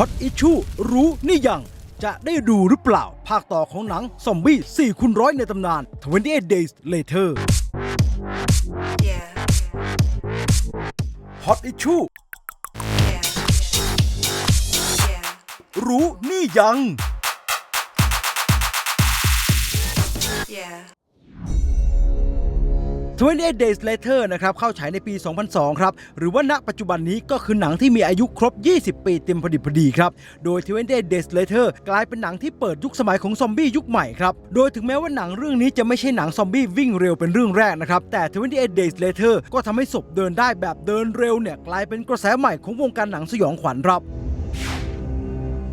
ฮอตอิชชูรู้นี่ยัง จะได้ดูหรือเปล่า ภาคต่อของหนังซอมบี้4คูณร้อยในตำนาน 28 Days Later Yeah, Hot Issue yeah, yeah, รู้นี่ยัง yeah. 28 Days Later นะครับเข้าฉายในปี 2002 ครับ หรือว่าณปัจจุบันนี้ก็คือหนังที่มีอายุครบ 20 ปีเต็มพอดีพอดีครับ โดย 28 Days Later กลายเป็นหนังที่เปิดยุคสมัยของซอมบี้ยุคใหม่ครับ โดยถึงแม้ว่าหนังเรื่องนี้จะไม่ใช่หนังซอมบี้วิ่งเร็วเป็นเรื่องแรกนะครับ แต่ 28 Days Later ก็ทำให้ศพเดินได้แบบเดินเร็วเนี่ยกลายเป็นกระแสใหม่ของวงการหนังสยองขวัญครับ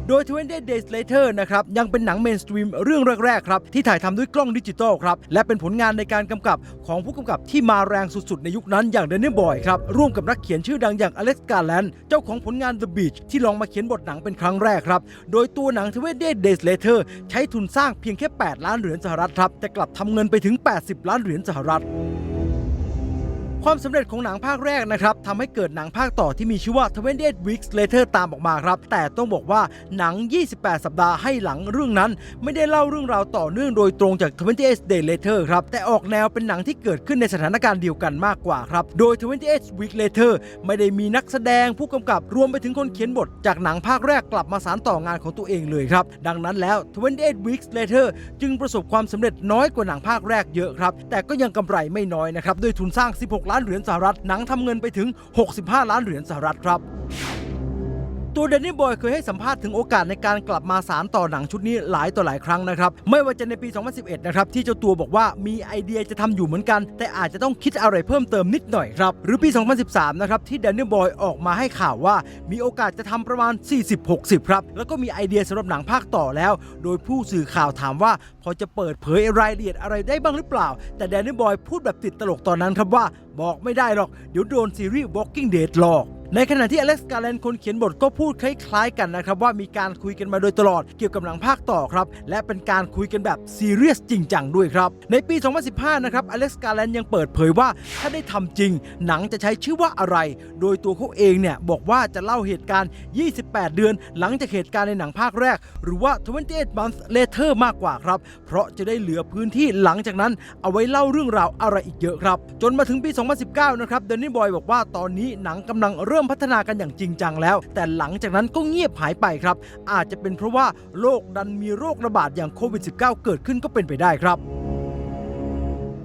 โดย28 Days Later นะครับยังเป็นหนังเมนสตรีมเรื่องแรกๆครับที่ถ่ายทำด้วยกล้องดิจิตอลครับและเป็นผลงานในการกำกับของผู้กำกับที่มาแรงสุดๆ ในยุคนั้นอย่างเดนนี่บอยครับร่วมกับนักเขียนชื่อดังอย่างอเล็กซ์กาแลนด์เจ้าของผลงาน The Beach ที่ลองมาเขียนบทหนังเป็นครั้งแรกครับโดยตัวหนัง28 Days Later ใช้ทุนสร้างเพียงแค่ 8 ล้านเหรียญสหรัฐครับแต่กลับทำเงินไปถึง 80 ล้านเหรียญสหรัฐ ความสำเร็จของหนังภาคแรกนะครับทำให้เกิดหนังภาคต่อที่มีชื่อว่า 28 Weeks Later ตามออกมาครับ แต่ต้องบอกว่าหนัง 28 สัปดาห์ให้หลังเรื่องนั้น ไม่ได้เล่าเรื่องราวต่อเนื่องโดยตรงจาก 28 Days Later ครับ แต่ออกแนวเป็นหนังที่เกิดขึ้นในสถานการณ์เดียวกันมากกว่าครับ โดย 28 Weeks Later ไม่ได้มีนักแสดงผู้กำกับรวมไปถึงคนเขียนบท จากหนังภาคแรกกลับมาสานต่องานของตัวเองเลยครับ ดังนั้นแล้ว 28 Weeks Later จึงประสบความสำเร็จน้อยกว่าหนังภาคแรกเยอะครับ แต่ก็ยังกำไรไม่น้อยนะครับด้วยทุนสร้าง 16ล้านเหรียญสหรัฐหนังทำเงินไปถึง 65 ล้านเหรียญสหรัฐครับ ตัวเดนนี่บอยเคยให้สัมภาษณ์ถึงโอกาสในการกลับมาสารต่อหนังชุดนี้หลายต่อหลายครั้งนะครับ ไม่ว่าจะในปี 2011 นะครับ ที่เจ้าตัวบอกว่ามีไอเดียจะทำอยู่เหมือนกัน แต่อาจจะต้องคิดอะไรเพิ่มเติมนิดหน่อยครับ หรือปี 2013 นะครับ ที่เดนนี่บอยออกมาให้ข่าวว่า มีโอกาสจะทำประมาณ 40-60 ครับ แล้วก็มีไอเดียสำหรับหนังภาคต่อแล้ว โดยผู้สื่อข่าวถามว่าพอจะเปิดเผยรายละเอียดอะไรได้บ้างหรือเปล่า แต่แดนนี่บอยพูดแบบติดตลกตอนนั้นครับว่า บอกไม่ได้หรอกเดี๋ยวโดนซีรีส์ Walking Dead หลอก ในขณะที่อเล็กซ์การ์แลนคนเขียนบทก็พูดคล้ายๆกันนะครับว่ามีการคุยกันมาโดยตลอดเกี่ยวกับหนังภาคต่อครับ และเป็นการคุยกันแบบซีเรียสจริงจังด้วยครับ ในปี 2015 นะครับอเล็กซ์การ์แลนยังเปิดเผยว่าถ้าได้ทำจริง หนังจะใช้ชื่อว่าอะไร โดยตัวเขาเองเนี่ยบอกว่าจะเล่าเหตุการณ์ 28 เดือน หลังจากเหตุการณ์ในหนังภาคแรก หรือว่า 28 months later มากกว่าครับ เพราะจะได้เหลือพื้นที่หลังจากนั้นเอาไว้เล่าเรื่องราวอะไรอีกเยอะครับ จนมาถึงปี 2019 นะครับเดนนี่บอยบอกว่าตอนนี้หนังกำลังเริ่มพัฒนากันอย่างจริงจังแล้ว แต่หลังจากนั้นก็เงียบหายไปครับ อาจจะเป็นเพราะว่าโลกดันมีโรคระบาดอย่างโควิด -19 เกิดขึ้นก็เป็นไปได้ครับ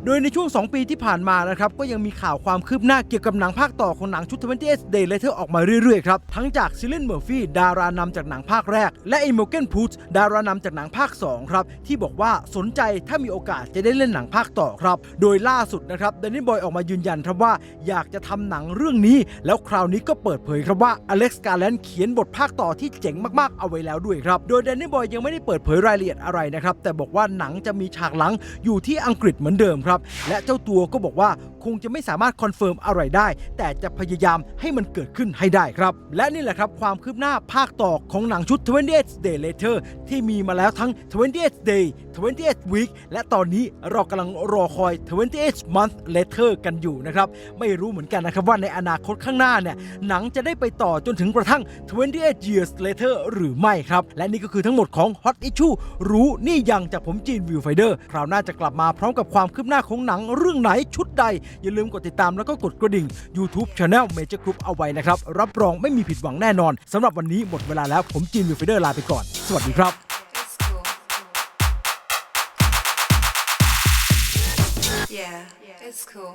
โดยในช่วง 2 ปีที่ผ่านมานะครับก็ยังมีข่าวความคืบหน้าเกี่ยวกับหนังภาคต่อของหนังชุด 28 Day Later ออกมาเรื่อยๆครับทั้งจากซิลเลนเมอร์ฟี่ดารานำจากหนังภาคแรก และเอิโมเกนพูตดารานำจากหนังภาค 2 ครับ ที่บอกว่าสนใจถ้ามีโอกาสจะได้เล่นหนังภาคต่อครับ โดยล่าสุดนะครับเดนนี่บอยออกมายืนยันครับว่าอยากจะทำหนังเรื่องนี้ แล้วคราวนี้ก็เปิดเผยครับว่าอเล็กซ์การ์แลนเขียนบทภาคต่อที่เจ๋งมากๆเอาไว้แล้วด้วยครับโดยเดนนี่บอยยังไม่ได้เปิดเผยรายละเอียดอะไรนะครับแต่บอกว่าหนังจะมีฉากหลังอยู่ที่อังกฤษเหมือนเดิมครับและเจ้าตัวก็บอกว่าคงจะไม่สามารถคอนเฟิร์มอะไรได้ แต่จะพยายามให้มันเกิดขึ้นให้ได้ครับ และนี่แหละครับความคืบหน้าภาคต่อของหนังชุด 28 Day Later ที่มีมาแล้วทั้ง 28 Day 28 Week และตอนนี้เรากำลังรอคอย 28 Month Later กันอยู่นะครับ ไม่รู้เหมือนกันนะครับว่าในอนาคตข้างหน้าเนี่ยหนังจะได้ไปต่อจนถึงกระทั่ง 28 Years Later หรือไม่ครับ และนี่ก็คือทั้งหมดของ Hot Issue รู้นี่ยังจากผมจีนวิวไฟเดอร์คราวหน้าจะกลับมาพร้อมกับความคืบหน้าาของหนังเรื่องไหนชุดใด อย่าลืมกดติดตามแล้วก็กดกระดิ่ง YouTube Channel Major Group เอาไว้นะครับ รับรองไม่มีผิดหวังแน่นอนสำหรับวันนี้หมดเวลาแล้วผมจีนวิวฟิเดอร์ลาไปก่อน สวัสดีครับ Yeah, it's cool.